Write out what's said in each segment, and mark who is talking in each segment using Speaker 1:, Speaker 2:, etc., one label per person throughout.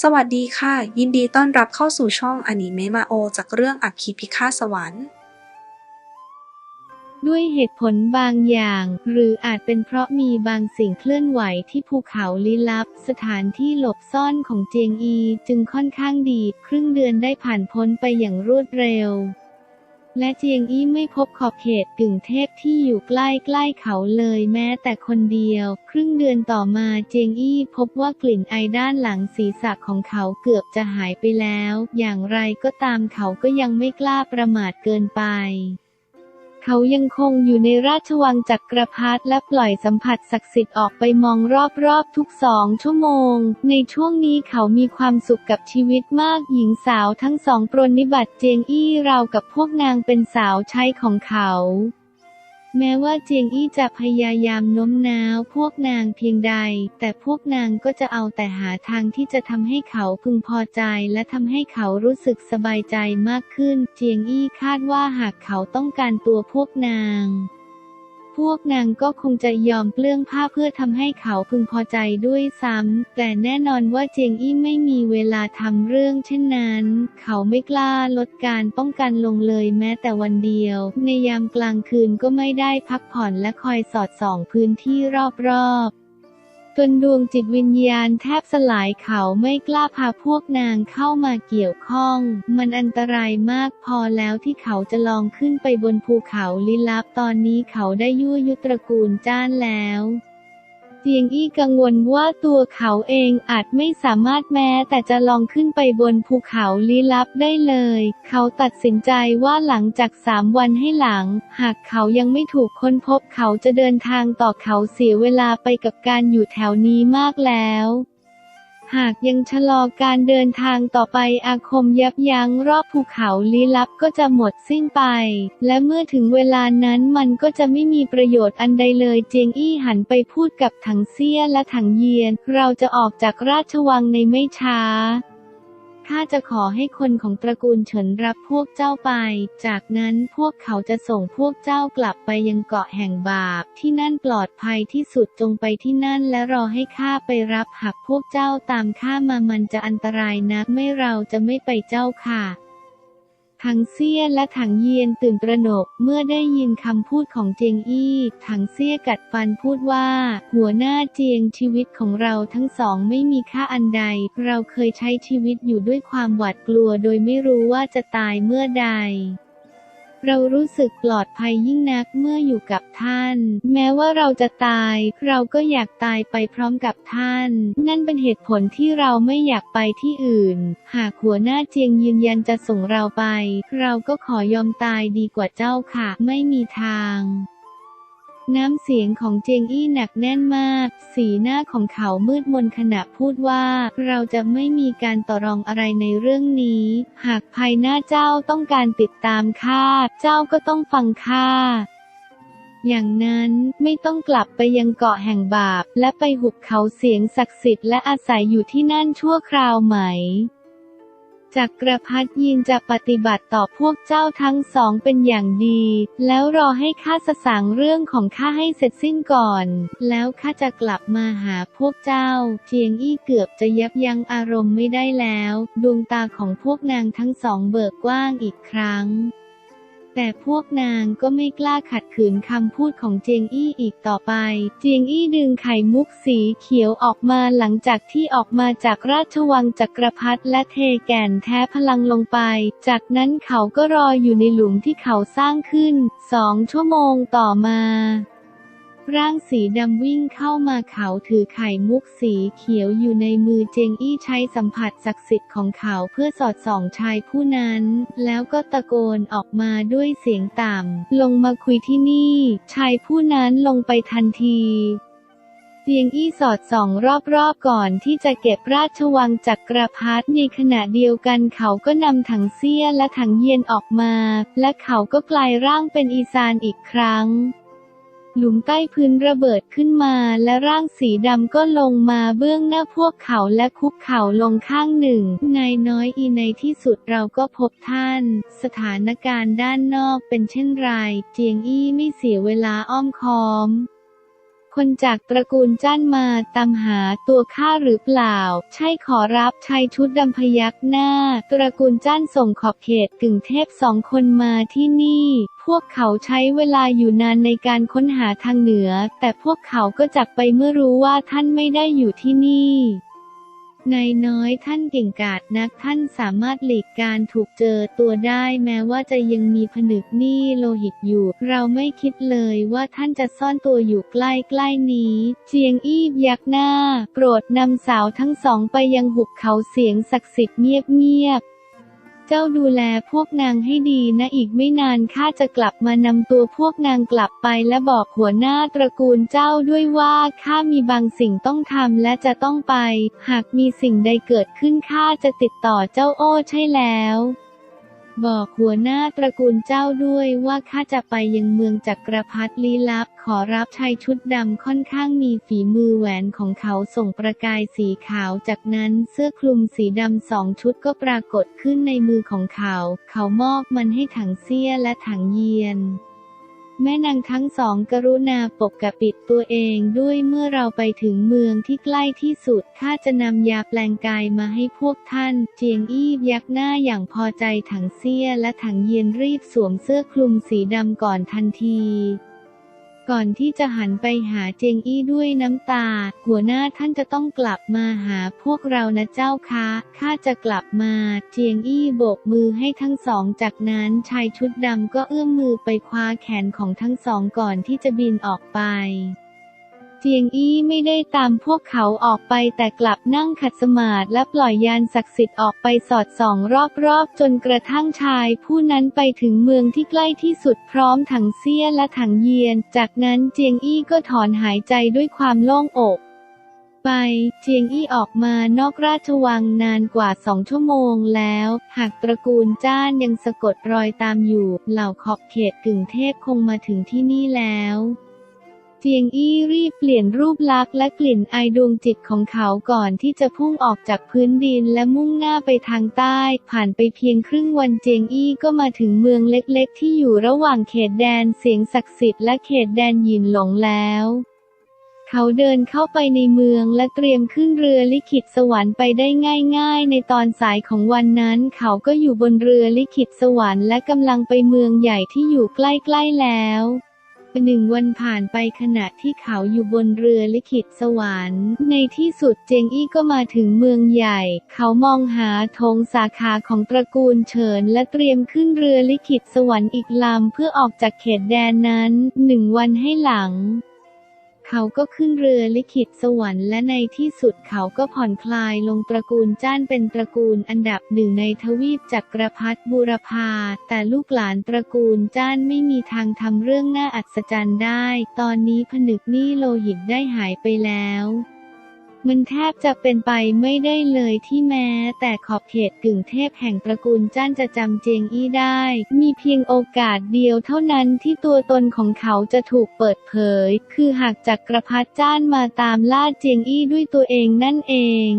Speaker 1: สวัสดีค่ะ ยินดีต้อนรับเข้าสู่ช่องอนิเมะมาโอ จากเรื่องอักคีพิฆาตสวรรค์
Speaker 2: ด้วยเหตุผลบางอย่าง หรืออาจเป็นเพราะมีบางสิ่งเคลื่อนไหวที่ภูเขาลี้ลับ สถานที่หลบซ่อนของเจียงอี จึงค่อนข้างดี ครึ่งเดือนได้ผ่านพ้นไปอย่างรวดเร็ว และเจียงอี้ไม่พบขอบเขตกึ่งเทพที่อยู่ใกล้ใกล้เขาเลยแม้แต่คนเดียว ครึ่งเดือนต่อมาเจียงอี้พบว่ากลิ่นไอด้านหลังศีรษะของเขาเกือบจะหายไปแล้ว อย่างไรก็ตามเขาก็ยังไม่กล้าประมาทเกินไป เขายังคงอยู่ในราชวังจักรพรรดิและปล่อยสัมผัสศักดิ์สิทธิ์ออกไปมองรอบๆทุกสองชั่วโมง ในช่วงนี้เขามีความสุขกับชีวิตมากหญิงสาวทั้งสองปรนนิบัติเจียงอี้ราวกับพวกนางเป็นสาวใช้ของเขา แม้ว่าเจียงอี้จะพยายามโน้มน้าวพวกนางเพียงใด แต่พวกนางก็จะเอาแต่หาทางที่จะทำให้เขาพึงพอใจและทำให้เขารู้สึกสบายใจมากขึ้น เจียงอี้คาดว่าหากเขาต้องการตัวพวกนาง พวกนางก็คงจะยอมเปลื้องผ้าเพื่อทำให้เขาพึงพอใจด้วยซ้ำ แต่แน่นอนว่าเจียงอี้ไม่มีเวลาทำเรื่องเช่นนั้น เขาไม่กล้าลดการป้องกันลงเลยแม้แต่วันเดียว ในยามกลางคืนก็ไม่ได้พักผ่อนและคอยสอดส่องพื้นที่รอบๆ จนดวงจิตวิญญาณแทบสลายเขาไม่กล้าพาพวกนางเข้ามาเกี่ยวข้อง มันอันตรายมากพอแล้วที่เขาจะลองขึ้นไปบนภูเขาลิลับตอนนี้เขาได้ยั่วยุตระกูลจ้านแล้ว เจียงอี้กังวลว่าตัวเขาเองอาจไม่สามารถแม้แต่จะลองขึ้นไปบนภูเขาลี้ลับได้เลย เขาตัดสินใจว่าหลังจากสามวันให้หลัง หากเขายังไม่ถูกค้นพบเขาจะเดินทางต่อเขาเสียเวลาไปกับการอยู่แถวนี้มากแล้ว หากยังชะลอการเดินทางต่อไปอาคมยับยั้งรอบภูเขาลี้ลับก็จะหมดสิ้นไป และเมื่อถึงเวลานั้นมันก็จะไม่มีประโยชน์อันใดเลยเจียงอี้หันไปพูดกับถังเซี่ยและถังเยียน เราจะออกจากราชวังในไม่ช้า ข้าจะขอให้คนของตระกูลเฉินรับพวกเจ้าไป จากนั้นพวกเขาจะส่งพวกเจ้ากลับไปยังเกาะแห่งบาป ที่นั่นปลอดภัยที่สุดจงไปที่นั่นและรอให้ข้าไปรับหากพวกเจ้าตามข้ามามันจะอันตรายนักไม่เราจะไม่ไปเจ้าค่ะ ถังเซี่ยและถังเยียนตื่นตระหนกเมื่อได้ยินคำพูดของเจียงอี้ถังเซี่ยกัดฟันพูดว่า หัวหน้าเจียงชีวิตของเราทั้งสองไม่มีค่าอันใด เราเคยใช้ชีวิตอยู่ด้วยความหวาดกลัวโดยไม่รู้ว่าจะตายเมื่อใด เรารู้สึกปลอดภัยยิ่งนักเมื่ออยู่กับท่าน แม้ว่าเราจะตาย เราก็อยากตายไปพร้อมกับท่าน นั่นเป็นเหตุผลที่เราไม่อยากไปที่อื่น หากหัวหน้าเจียงยืนยันจะส่งเราไป เราก็ขอยอมตายดีกว่าเจ้าค่ะ ไม่มีทาง น้ำเสียงของเจงอี้หนักแน่นมาก สีหน้าของเขามืดมนขณะพูดว่า เราจะไม่มีการต่อรองอะไรในเรื่องนี้ หากภายหน้าเจ้าต้องการติดตามข้า เจ้าก็ต้องฟังข้าอย่างนั้นไม่ต้องกลับไปยังเกาะแห่งบาป และไปหุบเขาเสียงศักดิ์สิทธิ์และอาศัยอยู่ที่นั่นชั่วคราวไหม จักรพรรดิยินจะปฏิบัติต่อพวกเจ้าทั้งสองเป็นอย่างดี แล้วรอให้ข้าสสางเรื่องของข้าให้เสร็จสิ้นก่อน แล้วข้าจะกลับมาหาพวกเจ้า เจียงอี้เกือบจะยับยั้งอารมณ์ไม่ได้แล้ว ดวงตาของพวกนางทั้งสองเบิกกว้างอีกครั้ง แต่พวกนางก็ไม่กล้าขัดขืนคำพูดของเจียงอี้อีกต่อไป เจียงอี้ดึงไข่มุกสีเขียวออกมาหลังจากที่ออกมาจากราชวังจักรพรรดิและเทแก่นแท้พลังลงไป จากนั้นเขาก็รออยู่ในหลุมที่เขาสร้างขึ้น สองชั่วโมงต่อมา ร่างสีดำวิ่งเข้ามาเขาถือไข่มุกสีเขียวอยู่ในมือเจงอี้ใช้สัมผัสศักดิ์สิทธิ์ของเขาเพื่อสอดส่องชายผู้นั้น แล้วก็ตะโกนออกมาด้วยเสียงต่ำ ลงมาคุยที่นี่ ชายผู้นั้นลงไปทันทีเจียงอี้สอดส่องรอบๆก่อนที่จะเก็บราชวังจักรพรรดิในขณะเดียวกันเขาก็นำถังเซี่ยและถังเยียนออกมา และเขาก็กลายร่างเป็นอีซานอีกครั้ง หลุมใต้พื้นระเบิดขึ้นมาและร่างสีดำก็ลงมาเบื้องหน้าพวกเขาและคุกเข่าลงข้างหนึ่ง นายน้อยอีในที่สุดเราก็พบท่าน สถานการณ์ด้านนอกเป็นเช่นไร เจียงอี้ไม่เสียเวลาอ้อมค้อม คนจากตระกูลจ้านมาตามหาตัวข้าหรือเปล่า ใช่ขอรับชายชุดดำพยักหน้า ตระกูลจ้านส่งขอบเขตกึ่งเทพสองคนมาที่นี่ พวกเขาใช้เวลาอยู่นานในการค้นหาทางเหนือ แต่พวกเขาก็จักไปเมื่อรู้ว่าท่านไม่ได้อยู่ที่นี่ นายน้อยท่านเก่งกาจนักท่านสามารถหลีกการถูกเจอตัวได้แม้ว่าจะยังมีผนึกหนี้โลหิตอยู่ เราไม่คิดเลยว่าท่านจะซ่อนตัวอยู่ใกล้ใกล้ๆนี้ เจียงอี้ยักหน้า โปรดนำสาวทั้งสองไปยังหุบเขาเสียงศักดิ์สิทธิ์เงียบๆ เจ้าดูแลพวกนางให้ดีนะอีกไม่นานข้าจะกลับมานำตัวพวกนางกลับไปและบอกหัวหน้าตระกูลเจ้าด้วยว่าข้ามีบางสิ่งต้องทำและจะต้องไป หากมีสิ่งใดเกิดขึ้นข้าจะติดต่อเจ้าโอ้ใช่แล้ว บอกหัวหน้าตระกูลเจ้าด้วยว่าข้าจะไปยังเมืองจักรพรรดิลี้ลับ ขอรับชายชุดดำค่อนข้างมีฝีมือแหวนของเขาส่งประกายสีขาว จากนั้นเสื้อคลุมสีดำสองชุดก็ปรากฏขึ้นในมือของเขา เขามอบมันให้ถังเสี้ยและถังเยียน แม่นางทั้งสองกรุณาปกปิดตัวเองด้วยเมื่อเราไปถึงเมืองที่ใกล้ที่สุดข้าจะนำยาแปลงกายมาให้พวกท่าน เจียงอี้ยักหน้าอย่างพอใจถังเสี้ยและถังเยียนรีบสวมเสื้อคลุมสีดำก่อนทันที ก่อนที่จะหันไปหาเจยงอี้ด้วยน้ำตา หัวหน้าท่านจะต้องกลับมาหาพวกเรานะเจ้าคะข้าจะกลับมา เจียงอี้โบกมือให้ทั้งสอง จากนั้นชายชุดดำก็เอื้อมมือไปคว้าแขนของทั้งสองก่อนที่จะบินออกไป จียงอี้ไม่ได้ตามพวกเขาออกไปแต่กลับนั่งขัดสมาธิและปล่อยยานศักดิ์สิทธิ์ออกไปสอดส่องรอบๆ จนกระทั่งชายผู้นั้นไปถึงเมืองที่ใกล้ที่สุดพร้อมถังเสี้ยและถังเยียน จากนั้นเจียงอี้ก็ถอนหายใจด้วยความโล่งอกไปเจียงอี้ออกมานอกราชวังนานกว่าสองชั่วโมงแล้ว หากตระกูลจ้านยังสะกดรอยตามอยู่ เหล่าขอบเขตกึ่งเทพคงมาถึงที่นี่แล้ว เจียงอี้รีบเปลี่ยนรูปลักษณ์และกลิ่นอายดวงจิตของเขาก่อนที่จะพุ่งออกจากพื้นดินและมุ่งหน้าไปทางใต้ ผ่านไปเพียงครึ่งวันเจียงอี้ก็มาถึงเมืองเล็กๆ ที่อยู่ระหว่างเขตแดนเสียงศักดิ์สิทธิ์และเขตแดนหยินหลงแล้วเขาเดินเข้าไปในเมืองและเตรียมขึ้นเรือลิขิตสวรรค์ไปได้ง่าย ๆ ในตอนสายของวันนั้น เขาก็อยู่บนเรือลิขิตสวรรค์และกำลังไปเมืองใหญ่ที่อยู่ใกล้ ๆ แล้ว หนึ่งวันผ่านไปขณะที่เขาอยู่บนเรือลิขิตสวรรค์ ในที่สุดเจงอี้ก็มาถึงเมืองใหญ่ เขามองหาธงสาขาของตระกูลเฉินและเตรียมขึ้นเรือลิขิตสวรรค์อีกลำเพื่อออกจากเขตแดนนั้นหนึ่งวันให้หลัง เขาก็ขึ้นเรือลิขิตสวรรค์และในที่สุดเขาก็ผ่อนคลายลงตระกูลจ้านเป็นตระกูลอันดับหนึ่งในทวีปจักรพรรดิบูรพา แต่ลูกหลานตระกูลจ้านไม่มีทางทำเรื่องน่าอัศจรรย์ได้ ตอนนี้ผนึกนี่โลหิตได้หายไปแล้ว มันแทบจะเป็นไปไม่ได้เลยที่แม้ แต่ขอบเขตกึ่งเทพแห่งตระกูลจ้านจะจำเจียงอี้ได้ มีเพียงโอกาสเดียวเท่านั้นที่ตัวตนของเขาจะถูกเปิดเผย คือหากจักรพรรดิจ้านมาตามล่าเจียงอี้ด้วยตัวเองนั่นเอง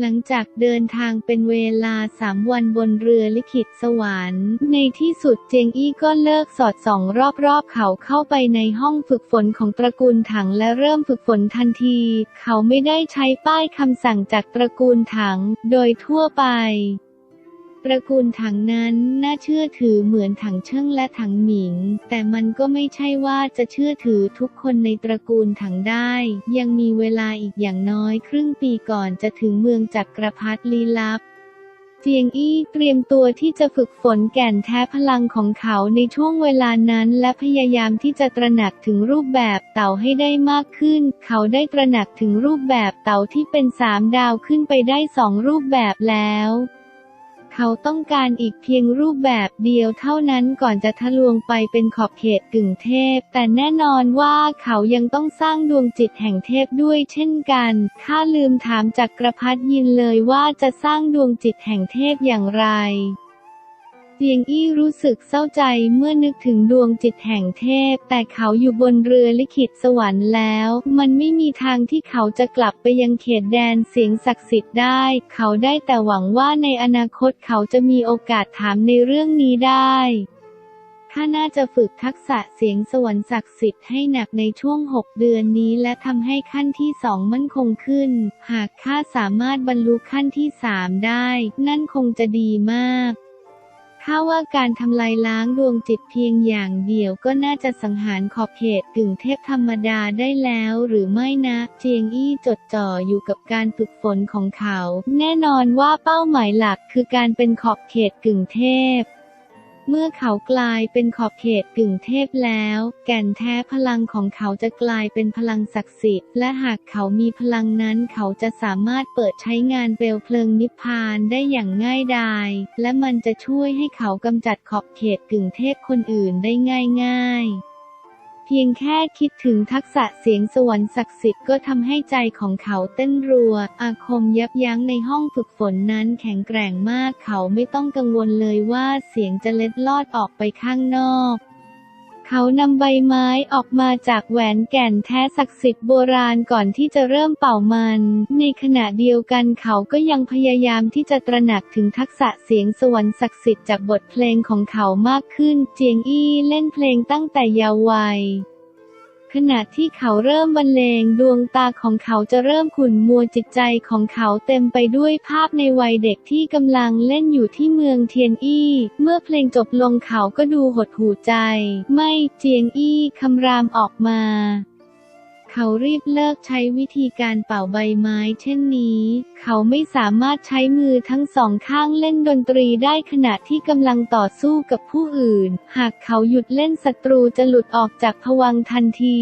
Speaker 2: หลังจากเดินทางเป็นเวลาสามวันบนเรือลิขิตสวรรค์ ในที่สุดเจงอี้ก็เลิกสอดส่องรอบๆ เขาเข้าไปในห้องฝึกฝนของตระกูลถังและเริ่มฝึกฝนทันที เขาไม่ได้ใช้ป้ายคำสั่งจากตระกูลถัง โดยทั่วไป ระกูลถังนั้นน่าเชื่อถือเหมือนถังเชิ่งและถังหมิง แต่มันก็ไม่ใช่ว่าจะเชื่อถือทุกคนในตระกูลถังได้ ยังมีเวลาอีกอย่างน้อยครึ่งปีก่อนจะถึงเมืองจักรพรรดิลี้ลับเจียงอี้เตรียมตัวที่จะฝึกฝนแก่นแท้พลังของเขาในช่วงเวลานั้น และพยายามที่จะตระหนักถึงรูปแบบเต่าให้ได้มากขึ้น เขาได้ตระหนักถึงรูปแบบเต่าที่เป็นสามดาวขึ้นไปได้สองรูปแบบแล้ว เขาต้องการอีกเพียงรูปแบบเดียวเท่านั้นก่อนจะทะลวงไปเป็นขอบเขตกึ่งเทพ แต่แน่นอนว่าเขายังต้องสร้างดวงจิตแห่งเทพด้วยเช่นกัน ข้าลืมถามจักรพรรดิยินเลยว่าจะสร้างดวงจิตแห่งเทพอย่างไร เจียงอี้รู้สึกเศร้าใจเมื่อนึกถึงดวงจิตแห่งเทพ แต่เขาอยู่บนเรือลิขิตสวรรค์แล้ว มันไม่มีทางที่เขาจะกลับไปยังเขตแดนเสียงศักดิ์สิทธิ์ได้ เขาได้แต่หวังว่าในอนาคตเขาจะมีโอกาสถามในเรื่องนี้ได้ข้าน่าจะฝึกทักษะเสียงสวรรค์ศักดิ์สิทธิ์ให้หนักในช่วง 6 เดือนนี้และทำให้ขั้นที่สองมั่นคงขึ้น หากข้าสามารถบรรลุขั้นที่สามได้ นั่นคงจะดีมาก ถ้าว่าการทำลายล้างดวงจิตเพียงอย่างเดียวก็น่าจะสังหารขอบเขตกึ่งเทพธรรมดาได้แล้วหรือไม่นะ เจียงอี้จดจ่ออยู่กับการฝึกฝนของเขา แน่นอนว่าเป้าหมายหลักคือการเป็นขอบเขตกึ่งเทพ เมื่อเขากลายเป็นขอบเขตกึ่งเทพแล้ว แก่นแท้พลังของเขาจะกลายเป็นพลังศักดิ์สิทธิ์ และหากเขามีพลังนั้นเขาจะสามารถเปิดใช้งานเปลวเพลิงนิพพานได้อย่างง่ายดาย และมันจะช่วยให้เขากำจัดขอบเขตกึ่งเทพคนอื่นได้ง่ายๆ เพียงแค่คิดถึงทักษะเสียงสวรรค์ศักดิ์สิทธิ์ก็ทำให้ใจของเขาเต้นรัว อาคมยับยั้งในห้องฝึกฝนนั้นแข็งแกร่งมากเขาไม่ต้องกังวลเลยว่าเสียงจะเล็ดลอดออกไปข้างนอก เขานำใบไม้ออกมาจากแหวนแก่นแท้ศักดิ์สิทธิ์โบราณก่อนที่จะเริ่มเป่ามัน ในขณะเดียวกันเขาก็ยังพยายามที่จะตระหนักถึงทักษะเสียงสวรรค์ศักดิ์สิทธิ์จากบทเพลงของเขามากขึ้น เจียงอี้เล่นเพลงตั้งแต่เยาว์วัย ขณะที่เขาเริ่มบรรเลงดวงตาของเขาจะเริ่มขุ่นมัวจิตใจของเขาเต็มไปด้วยภาพในวัยเด็กที่กำลังเล่นอยู่ที่เมืองเทียนอี้ เมื่อเพลงจบลงเขาก็ดูหดหูใจ ไม่เจียงอี้คำรามออกมา เขารีบเลิกใช้วิธีการเป่าใบไม้ เช่นนี้ เขาไม่สามารถใช้มือทั้งสองข้างเล่นดนตรีได้ขณะที่กำลังต่อสู้กับผู้อื่น หากเขาหยุดเล่นศัตรูจะหลุดออกจากภวังทันที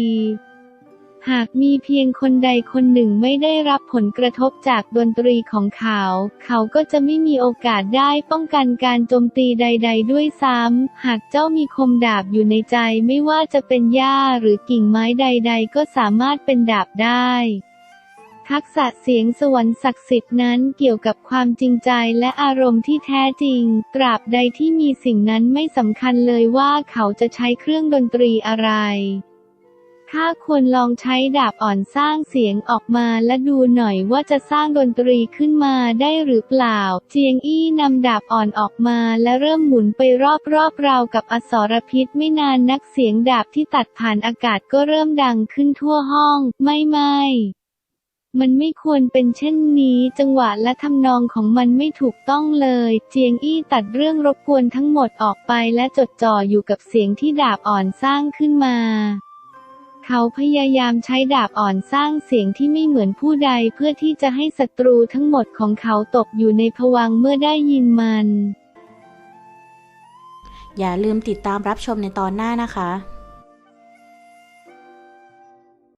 Speaker 2: หากมีเพียงคนใดคนหนึ่งไม่ได้รับผลกระทบจากดนตรีของเขา เขาก็จะไม่มีโอกาสได้ป้องกันการโจมตีใด ๆ ด้วยซ้ำ หากเจ้ามีคมดาบอยู่ในใจไม่ว่าจะเป็นหญ้าหรือกิ่งไม้ใด ๆ ก็สามารถเป็นดาบได้ทักษะเสียงสวรรค์ศักดิ์สิทธิ์นั้นเกี่ยวกับความจริงใจและอารมณ์ที่แท้จริง ตราบใดที่มีสิ่งนั้นไม่สำคัญเลยว่าเขาจะใช้เครื่องดนตรีอะไร ข้าควรลองใช้ดาบอ่อนสร้างเสียงออกมาและดูหน่อยว่าจะสร้างดนตรีขึ้นมาได้หรือเปล่า เจียงอี้นำดาบอ่อนออกมาและเริ่มหมุนไปรอบๆราวกับอสรพิษไม่นานนักเสียงดาบที่ตัดผ่านอากาศก็เริ่มดังขึ้นทั่วห้อง ไม่ไม่มันไม่ควรเป็นเช่นนี้ จังหวะและทำนองของมันไม่ถูกต้องเลย เจียงอี้ตัดเรื่องรบกวนทั้งหมดออกไปและจดจ่ออยู่กับเสียงที่ดาบอ่อนสร้างขึ้นมา เขาพยายามใช้ดาบอ่อนสร้างเสียงที่ไม่เหมือนผู้ใดเพื่อที่จะให้ศัตรูทั้งหมดของเขาตกอยู่ในผวังเมื่อได้ยินมัน
Speaker 3: อย่าลืมติดตามรับชมในตอนหน้านะคะ